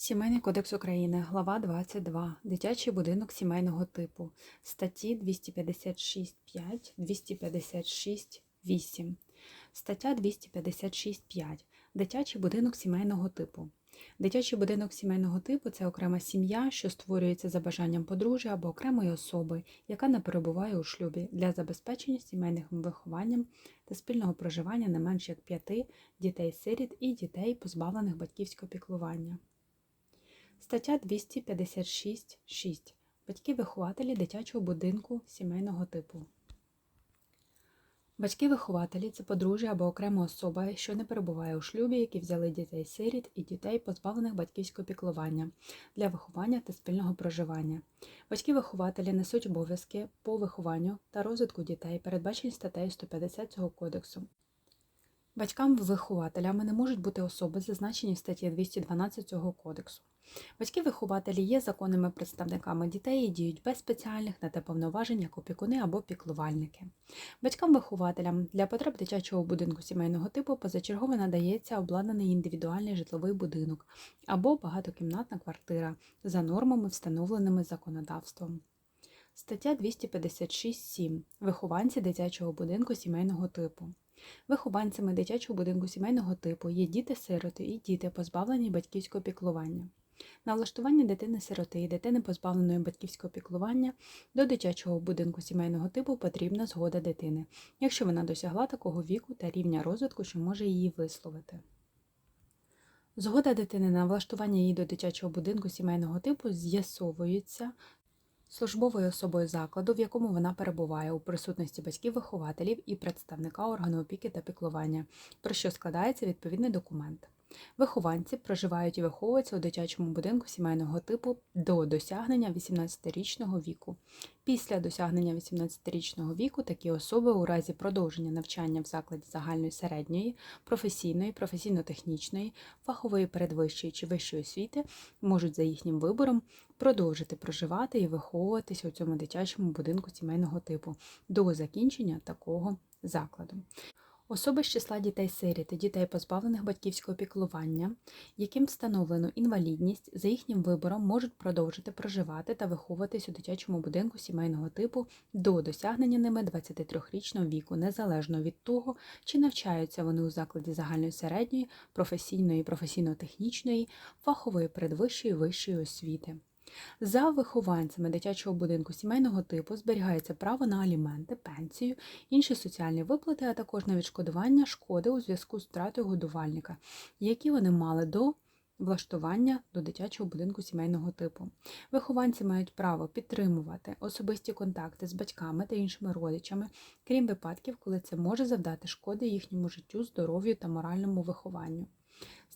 Сімейний кодекс України, глава 22. Дитячий будинок сімейного типу. Статті 256.5, 256.8. Стаття 256.5. Дитячий будинок сімейного типу. Дитячий будинок сімейного типу це окрема сім'я, що створюється за бажанням подружжя або окремої особи, яка не перебуває у шлюбі для забезпечення сімейним вихованням та спільного проживання не менш як п'яти дітей-сиріт і дітей, позбавлених батьківського піклування. Стаття 256.6. Батьки-вихователі дитячого будинку сімейного типу. Батьки-вихователі це подружжя або окрема особа, що не перебуває у шлюбі, які взяли дітей-сиріт і дітей, позбавлених батьківського піклування для виховання та спільного проживання. Батьки-вихователі несуть обов'язки по вихованню та розвитку дітей, передбачені статтею 150 цього кодексу. Батьками-вихователями не можуть бути особи, зазначені в статті 212 цього кодексу. Батьки-вихователі є законними представниками дітей і діють без спеціальних на те повноважень як опікуни або піклувальники. Батькам-вихователям для потреб дитячого будинку сімейного типу позачергово надається обладнаний індивідуальний житловий будинок або багатокімнатна квартира за нормами, встановленими законодавством. Стаття 256.7. Вихованці дитячого будинку сімейного типу. Вихованцями дитячого будинку сімейного типу є діти-сироти і діти, позбавлені батьківського піклування. На влаштування дитини-сироти і дитини, позбавленої батьківського піклування, до дитячого будинку сімейного типу потрібна згода дитини, якщо вона досягла такого віку та рівня розвитку, що може її висловити. Згода дитини на влаштування її до дитячого будинку сімейного типу з'ясовується службовою особою закладу, в якому вона перебуває у присутності батьків-вихователів і представника органу опіки та піклування, про що складається відповідний документ. Вихованці проживають і виховуються у дитячому будинку сімейного типу до досягнення 18-річного віку. Після досягнення 18-річного віку такі особи у разі продовження навчання в закладі загальної середньої, професійної, професійно-технічної, фахової передвищої чи вищої освіти можуть за їхнім вибором продовжити проживати і виховуватися у цьому дитячому будинку сімейного типу до закінчення такого закладу. Особи з числа дітей-сиріт і дітей, позбавлених батьківського піклування, яким встановлено інвалідність, за їхнім вибором можуть продовжити проживати та виховуватись у дитячому будинку сімейного типу до досягнення ними 23-річного віку, незалежно від того, чи навчаються вони у закладі загальної середньої, професійної, професійно-технічної, фахової передвищої вищої освіти. За вихованцями дитячого будинку сімейного типу зберігається право на аліменти, пенсію, інші соціальні виплати, а також на відшкодування шкоди у зв'язку з втратою годувальника, які вони мали до влаштування до дитячого будинку сімейного типу. Вихованці мають право підтримувати особисті контакти з батьками та іншими родичами, крім випадків, коли це може завдати шкоди їхньому життю, здоров'ю та моральному вихованню.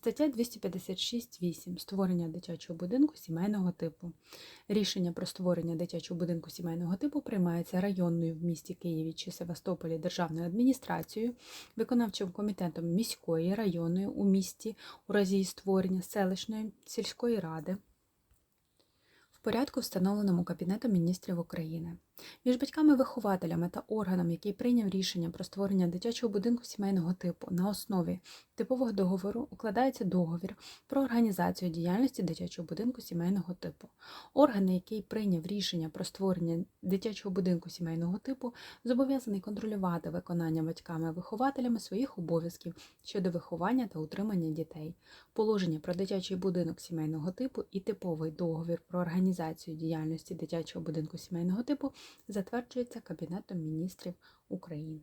Стаття 256.8. Створення дитячого будинку сімейного типу. Рішення про створення дитячого будинку сімейного типу приймається районною в місті Києві чи Севастополі державною адміністрацією, виконавчим комітетом міської, районної у місті у разі її створення селищної сільської ради. Порядку, встановленому Кабінетом міністрів України. Між батьками-вихователями та органом, який прийняв рішення про створення дитячого будинку сімейного типу на основі типового договору, укладається договір про організацію діяльності дитячого будинку сімейного типу. Орган, який прийняв рішення про створення дитячого будинку сімейного типу, зобов'язаний контролювати виконання батьками-вихователями своїх обов'язків щодо виховання та утримання дітей. Положення про дитячий будинок сімейного типу і типовий договір про організацію діяльності дитячого будинку сімейного типу затверджується Кабінетом міністрів України.